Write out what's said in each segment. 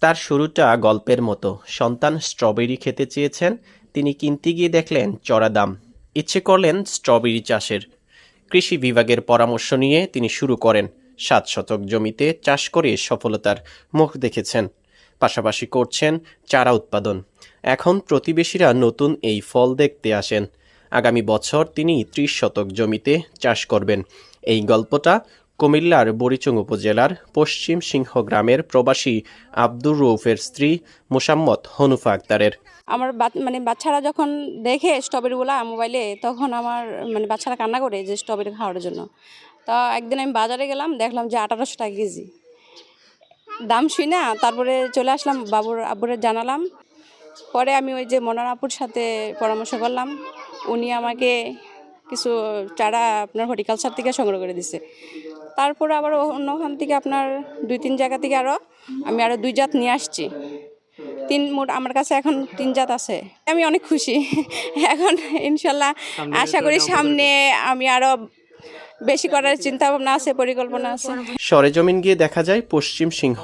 তার শুরুটা গল্পের মতো। সন্তান স্ট্রবেরি খেতে চেয়েছেন, তিনি কিনতে গিয়ে দেখলেন চড়া দাম। ইচ্ছে করলেন স্ট্রবেরি চাষের। কৃষি বিভাগের পরামর্শ নিয়ে তিনি শুরু করেন। সাত শতক জমিতে চাষ করে সফলতার মুখ দেখেছেন। পাশাপাশি করছেন চারা উৎপাদন। এখন প্রতিবেশীরা নতুন এই ফল দেখতে আসেন। আগামী বছর তিনি ত্রিশ শতক জমিতে চাষ করবেন। এই গল্পটা কুমিল্লার বরিচং উপজেলার পশ্চিম সিংহ গ্রামের প্রবাসী আব্দুর রৌফের স্ত্রী মোসাম্মদ হনুফা আক্তারের। আমার মানে বাচ্চারা যখন দেখে স্ট্রবেরিগুলো মোবাইলে, তখন আমার মানে বাচ্চারা কান্না করে যে স্ট্রবেরি খাওয়ার জন্য। তা একদিন আমি বাজারে গেলাম, দেখলাম যে আঠারোশো টাকা কেজি। দাম শুই না তারপরে চলে আসলাম বাবুর, আব্বুরে জানালাম। পরে আমি ওই যে মনার আপুর সাথে পরামর্শ করলাম। উনি আমাকে কিছু চারা আপনার হর্টিকালচার থেকে সংগ্রহ করে দিছে। তারপরে আবার অন্যখান থেকে আপনার দুই তিন জায়গা থেকে আরও আমি আরও দুই জাত নিয়ে আসছি। তিন মোট আমার কাছে এখন তিন জাত আছে। আমি অনেক খুশি। এখন ইনশাল্লাহ আশা করি সামনে আমি আরও বেশি করার চিন্তা ভাবনা আছে পরিকল্পনা আছে। সরেজমিন গিয়ে দেখা যায় পশ্চিম সিংহ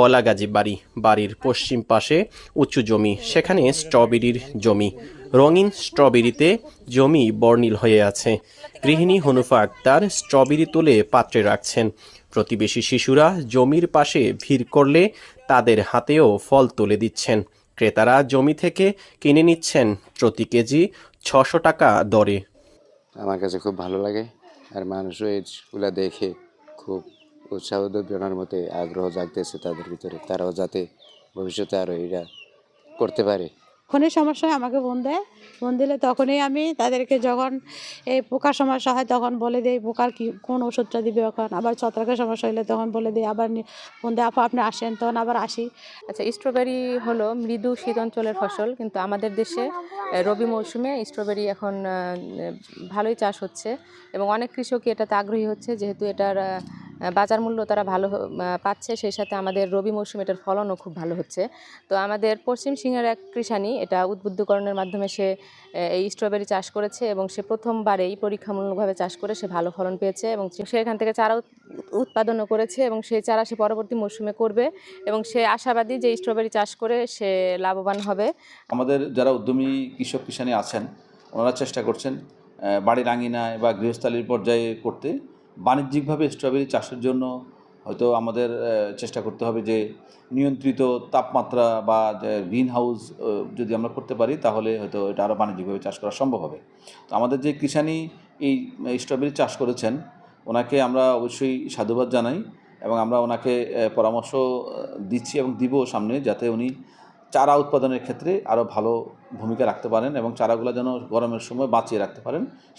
বলাগাজী বাড়ি বাড়ির পশ্চিম পাশে উঁচু জমি সেখানে স্ট্রবেরির জমি। রঙিন স্ট্রবেরিতে জমি বর্ণিল হয়ে আছে। গৃহিণী হনুফা আক্তার স্ট্রবেরি তুলে পাত্রে রাখছেন। প্রতিবেশী শিশুরা জমির পাশে ভিড় করলে তাদের হাতেও ফল তুলে দিচ্ছেন। ক্রেতারা জমি থেকে কিনে নিচ্ছেন প্রতি কেজি ছশো টাকা দরে। আমার কাছে খুব ভালো লাগে আর মানুষও এগুলা দেখে খুব উৎসাহ উদ্দীপনার মতে আগ্রহ জাগতেছে তাদের ভিতরে। তারাও যাতে ভবিষ্যতে আরও এটা করতে পারে। যখনই সমস্যা আমাকে ফোন দেয়। ফোন দিলে তখনই আমি তাদেরকে যখন এই পোকার সমস্যা হয় তখন বলে দিই, পোকার কি, কোন ওষুধটা দিবে এখন? আবার ছত্রাকের সমস্যা হলে তখন বলে দিই, আবার নি- ফোন দিয়ে, আপা, আপনি আসেন। তখন আবার আসি। আচ্ছা স্ট্রবেরি হলো মৃদু শীত অঞ্চলের ফসল, কিন্তু আমাদের দেশে রবি মৌসুমে স্ট্রবেরি এখন ভালোই চাষ হচ্ছে এবং অনেক কৃষকই এটাতে আগ্রহী হচ্ছে, যেহেতু এটার বাজার মূল্য তারা ভালো পাচ্ছে, সেই সাথে আমাদের রবি মৌসুমে এটার ফলনও খুব ভালো হচ্ছে। তো আমাদের পশ্চিম সিংহের এক কৃষানি, এটা উদ্বুদ্ধকরণের মাধ্যমে সে এই স্ট্রবেরি চাষ করেছে এবং সে প্রথমবারেই পরীক্ষামূলকভাবে চাষ করে সে ভালো ফলন পেয়েছে এবং সে এখান থেকে চারা উৎ- উৎপাদনও করেছে এবং সেই চারা সে পরবর্তী মৌসুমে করবে এবং সে আশাবাদী যে স্ট্রবেরি চাষ করে সে লাভবান হবে। আমাদের যারা উদ্যমী কৃষক কিষানি আছেন, ওনারা চেষ্টা করছেন বাড়ির আঙিনায় বা গৃহস্থালির পর্যায়ে করতে। বাণিজ্যিকভাবে স্ট্রবেরি চাষের জন্য হয়তো আমাদের চেষ্টা করতে হবে যে নিয়ন্ত্রিত তাপমাত্রা বা গ্রিন হাউস যদি আমরা করতে পারি তাহলে হয়তো এটা আরও বাণিজ্যিকভাবে চাষ করা সম্ভব হবে। তো আমাদের যে কিষানি এই স্ট্রবেরি চাষ করেছেন, ওনাকে আমরা অবশ্যই সাধুবাদ জানাই এবং আমরা ওনাকে পরামর্শ দিচ্ছি এবং দিব সামনে যাতে উনি চারা উৎপাদনের ক্ষেত্রে আরও ভালো ভূমিকা রাখতে পারেন এবং চারাগুলো যেন গরমের সময় বাঁচিয়ে রাখতে পারেন।